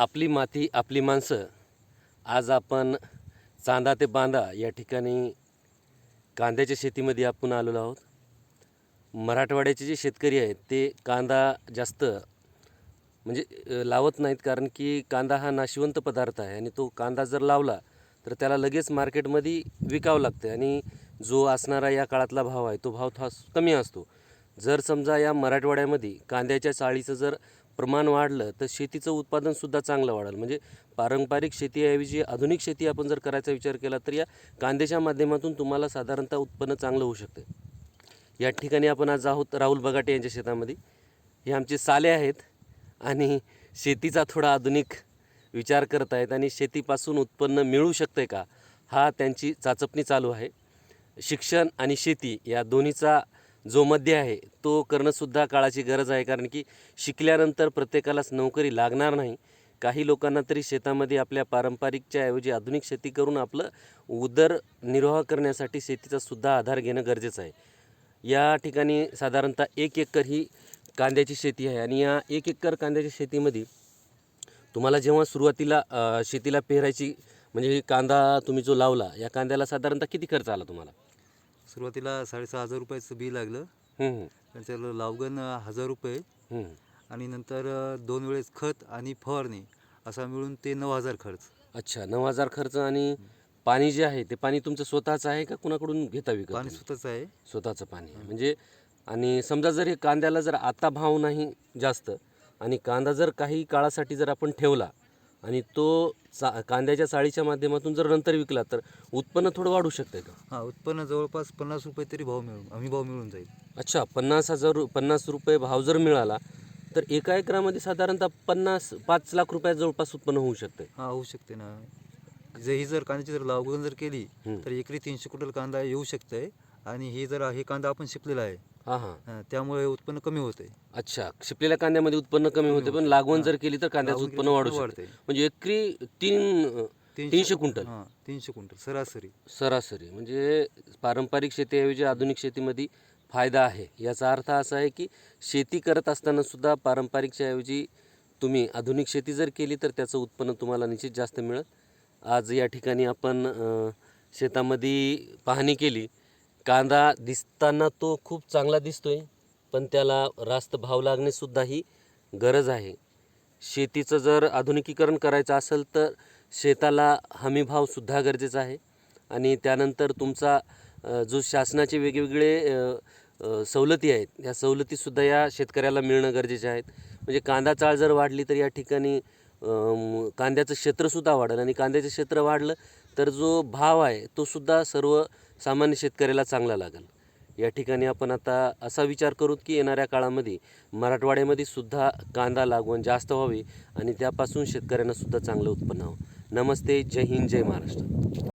आपली माती आपली माणसं. आज आपण चांदा ते बांदा या ठिकाणी कांद्याच्या शेतीमध्ये आपण आलेलो आहोत. मराठवाड्याचे जे शेतकरी आहेत ते कांदा जास्त म्हणजे लावत नाहीत कारण की कांदा हा नाशिवंत पदार्थ आहे आणि तो कांदा जर लावला तर त्याला लगेच मार्केटमध्ये विकावं लागतं आणि जो असणारा या काळातला भाव आहे तो भाव थोडा कमी असतो. जर समजा या मराठवाड्यामध्ये कांद्याच्या चाळीचं जर प्रमाण वाढलं तर शेतीचं उत्पादनसुद्धा चांगलं वाढेल. म्हणजे पारंपरिक शेतीऐवजी आधुनिक शेती आपण जर करायचा विचार केला तर या कांद्याच्या माध्यमातून तुम्हाला साधारणतः उत्पन्न चांगलं होऊ शकते. या ठिकाणी आपण आज आहोत राहुल बगाटे यांच्या शेतामध्ये. हे आमचे साले आहेत आणि शेतीचा थोडा आधुनिक विचार करत आहेत आणि शेतीपासून उत्पन्न मिळू शकते का हा त्यांची चाचपणी चालू आहे. शिक्षण आणि शेती या दोन्हीचा जो मध्य आहे तो करणंसुद्धा काळाची गरज आहे. कारण की शिकल्यानंतर प्रत्येकालाच नोकरी लागणार नाही. काही लोकांना तरी शेतामध्ये आपल्या पारंपरिकच्या ऐवजी आधुनिक शेती करून आपलं उदरनिर्वाह करण्यासाठी शेतीचा सुद्धा आधार घेणं गरजेचं आहे. या ठिकाणी साधारणतः एक एकर ही कांद्याची शेती आहे. आणि या एक एकर कांद्याच्या शेतीमध्ये तुम्हाला जेव्हा सुरुवातीला शेतीला पेरायची म्हणजे कांदा तुम्ही जो लावला या कांद्याला साधारणतः किती खर्च आला तुम्हाला? सुरुवातीला साडेसहा हजार रुपयाचं बी लागलं. लावगण अं, हजार रुपये. आणि नंतर दोन वेळेस खत आणि फवारणी असा मिळून ते नऊ हजार खर्च. अच्छा नऊ हजार खर्च आणि पाणी जे आहे ते पाणी तुमचं स्वतःचं आहे का कुणाकडून घेता विकत पाणी? स्वतःच आहे. स्वतःचं पाणी. आहे म्हणजे आणि समजा जर हे कांद्याला जर आता भाव नाही जास्त आणि कांदा जर काही काळासाठी जर आपण ठेवला आणि तो चा कांद्याच्या चाळीच्या माध्यमातून जर नंतर विकला तर उत्पन्न थोडं वाढू शकते का? हां उत्पन्न जवळपास पन्नास रुपये तरी भाव मिळून हमी भाव मिळून जाईल. अच्छा पन्नास हजार रु पन्नास रुपये भाव जर मिळाला तर एका एकरामध्ये साधारणतः पन्नास पाच लाख रुपया जवळपास उत्पन्न होऊ शकते हां होऊ शकते ना. जर ही जर कांद्याची जर लावगण जर केली हम्म. तर एकरी तीनशे क्विंटल कांदा येऊ शकते आणि हे जर हे कांदा आपण शिपलेला आहे हां हां हां, त्यामुळे उत्पन्न कमी होते अच्छा शिपलेल्या कांद्यामध्ये उत्पन्न कमी होते पण लागवण जर केली तर कांद्याचं उत्पन्न वाढू शकते. म्हणजे एकरी तीन तीनशे क्विंटल. हां तीनशे क्विंटल सरासरी. सरासरी. म्हणजे पारंपरिक शेतीऐवजी आधुनिक शेतीमध्ये फायदा आहे. याचा अर्थ असा आहे की शेती करत असताना सुद्धा पारंपरिकच्या ऐवजी तुम्ही आधुनिक शेती जर केली तर त्याचं उत्पन्न तुम्हाला निश्चित जास्त मिळत आज या ठिकाणी आपण अ, शेतामध्ये पाहणी केली. कांदा दिसताना तो खूप चांगला दिसतोय पण त्याला रास्त भाव लागणेसुद्धा ही गरज आहे. शेतीचं जर आधुनिकीकरण करायचं असेल तर शेताला हमीभावसुद्धा गरजेचा आहे. आणि त्यानंतर तुमचा जो शासनाचे वेगवेगळे सवलती आहेत ह्या सवलतीसुद्धा या शेतकऱ्याला मिळणं गरजेचे आहेत. म्हणजे कांदा चाळ जर वाढली तर या ठिकाणी कांद्याचं क्षेत्रसुद्धा वाढेल आणि कांद्याचं क्षेत्र वाढलं तर जो भाव आहे तोसुद्धा सर्व सामान्य शेतकऱ्याला चांगला लागेल. या ठिकाणी आपण आता असा विचार करू की येणाऱ्या काळामध्ये मराठवाड्यामध्ये सुद्धा कांदा लागवण जास्त व्हावी आणि त्यापासून शेतकऱ्यांना सुद्धा चांगलं उत्पन्न हवं नमस्ते जय हिंद जय महाराष्ट्र.